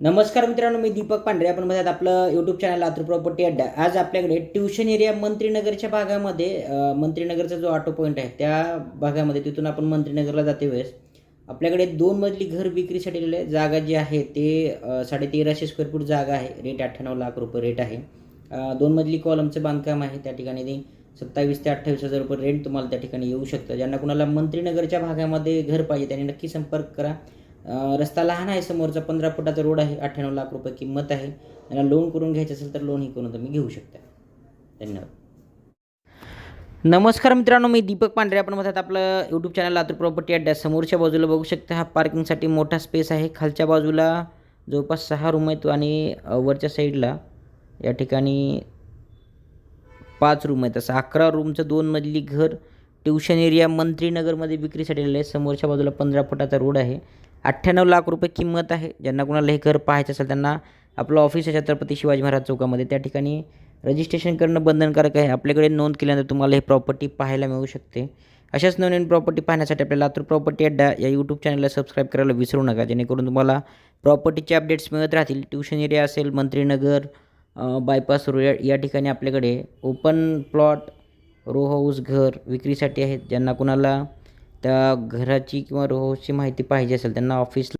नमस्कार मित्रांनो मी दीपक पांढरे. आपण मध्ये आपलं यूट्यूब चॅनल लातूर प्रॉपर्टी अड्डा. आज आपल्याकडे ट्युशन एरिया मंत्रीनगरच्या भागामध्ये मंत्रीनगरचा जो ऑटो पॉईंट आहे त्या भागामध्ये तिथून आपण मंत्रीनगरला जाते वेळेस. आपल्याकडे दोन मजली घर विक्रीसाठी आहे जागा जी आहे ते साडेतेराशे स्क्वेअर फूट जागा आहे. रेट अठ्ठ्याण्णव लाख रुपये रेट आहे. दोन मजली कॉलमचं बांधकाम आहे. त्या ठिकाणी ते सत्तावीस ते अठ्ठावीस हजार रुपये रेंट तुम्हाला त्या ठिकाणी येऊ शकतं. ज्यांना कुणाला मंत्रीनगरच्या भागामध्ये घर पाहिजे त्यांनी नक्की संपर्क करा. रस्ता लहान आहे समोरचा पंधरा फुटाचा रोड आहे अठ्ठ्याण्णव लाख रुपये किंमत आहे. त्यांना लोन करून घ्यायचं असेल तर लोनही करून तुम्ही घेऊ शकता. धन्यवाद. नमस्कार मित्रांनो मी दीपक पांढरे. आपण म्हणतात आपलं यूट्यूब चॅनल लातूर प्रॉपर्टी अड्डा समोरच्या बाजूला बघू शकता हा पार्किंगसाठी मोठा स्पेस आहे. खालच्या बाजूला जवळपास सहा रूम आहेत आणि वरच्या साईडला या ठिकाणी पाच रूम आहेत. असं अकरा रूमचं दोन मजली घर ट्युशन एरिया मंत्रीनगरमध्ये विक्रीसाठी आलेलं आहे. समोरच्या बाजूला पंधरा फुटाचा रोड आहे. अठ्ठ्याण्णव लाख रुपये किंमत आहे. ज्यांना कुणाला हे घर पाहायचं असेल त्यांना आपलं ऑफिस आहे छत्रपती शिवाजी महाराज चौकामध्ये. त्या ठिकाणी रजिस्ट्रेशन करणं बंधनकारक आहे. आपल्याकडे नोंद केल्यानंतर तुम्हाला हे प्रॉपर्टी पाहायला मिळू शकते. अशाच नवीन प्रॉपर्टी पाहण्यासाठी आपल्या लातूर प्रॉपर्टी अड्डा या यूट्यूब चॅनलला सबस्क्राईब करायला विसरू नका. जेणेकरून तुम्हाला प्रॉपर्टीचे अपडेट्स मिळत राहतील. ट्युशन एरिया असेल मंत्रीनगर बायपास रोड या ठिकाणी आपल्याकडे ओपन प्लॉट रो हाऊस घर विक्रीसाठी आहेत. ज्यांना कुणाला त्या घराची किंवा रो माहिती पाहिजे असेल त्यांना ऑफिस